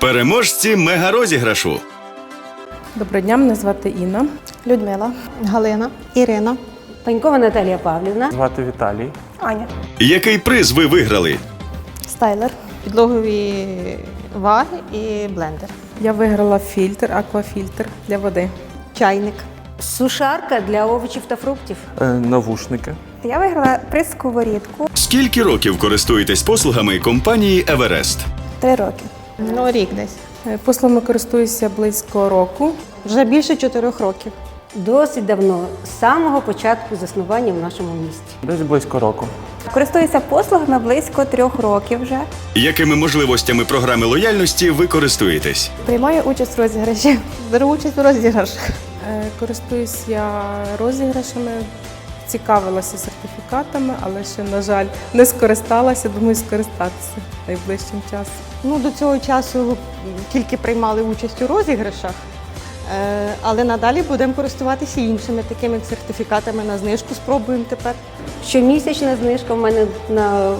Переможці мегарозіграшу. Доброго дня, мене звати Інна. Людмила, Галина, Ірина. Панькова Наталія Павлівна. Звати Віталій. Аня. Який приз ви виграли? Стайлер. Підлогові ваги і блендер. Я виграла фільтр, аквафільтр для води. Чайник. Сушарка для овочів та фруктів. Е, навушники. Я виграла приз сковорідку Скільки років користуєтесь послугами компанії Еверест? три роки. Ну, рік десь. Е, Послугами користуюся близько року. Вже більше чотирьох років. Досить давно, з самого початку заснування в нашому місті. Десь близько року. Користуюся послугами близько трьох років вже. Якими можливостями програми лояльності ви користуєтесь? Приймаю участь в розіграші. Беру участь у розіграшах. Е, Користуюсь я розіграшами, цікавилася сертифікатами, але ще, на жаль, не скористалася. Думаю, скористатися найближчим часом. Ну, до цього часу тільки приймали участь у розіграшах. Е, Але надалі будемо користуватися іншими такими сертифікатами на знижку. Спробуємо тепер. Щомісячна знижка в мене на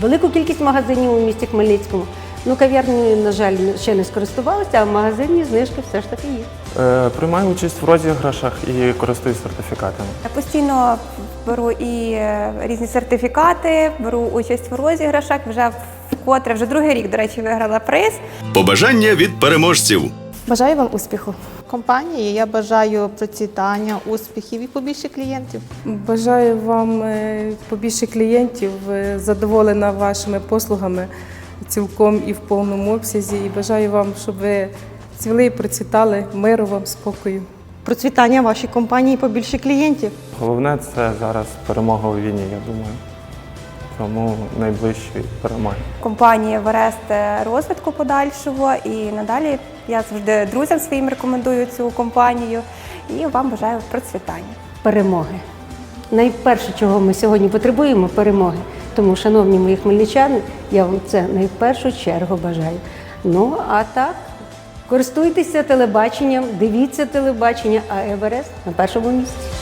велику кількість магазинів у місті Хмельницькому. Ну, кав'ярні, на жаль, ще не скористувалися, а в магазині знижки все ж таки є. Е, приймаю участь в розіграшах і користуюсь сертифікатами. Я постійно беру і е, різні сертифікати, беру участь в розіграшах. Вже вкотре, вже другий рік, до речі, виграла приз. Побажання від переможців. Бажаю вам успіху. Компанії я бажаю процвітання, успіхів і побільше клієнтів. Бажаю вам е, побільше клієнтів, е, задоволена вашими послугами цілком і в повному обсязі. І бажаю вам, щоб ви цвіли і процвітали, миру вам, спокою. Процвітання вашій компанії, побільше клієнтів. Головне це зараз перемога у війні, я думаю. Тому найближчої перемоги. Компанія Верест розвитку подальшого і надалі я завжди друзям своїм рекомендую цю компанію і вам бажаю процвітання. Перемоги. Найперше, чого ми сьогодні потребуємо перемоги. Тому, шановні мої хмельничани, я вам це найпершу чергу бажаю. Ну, а так, користуйтеся телебаченням, дивіться телебачення, а Еверест на першому місці.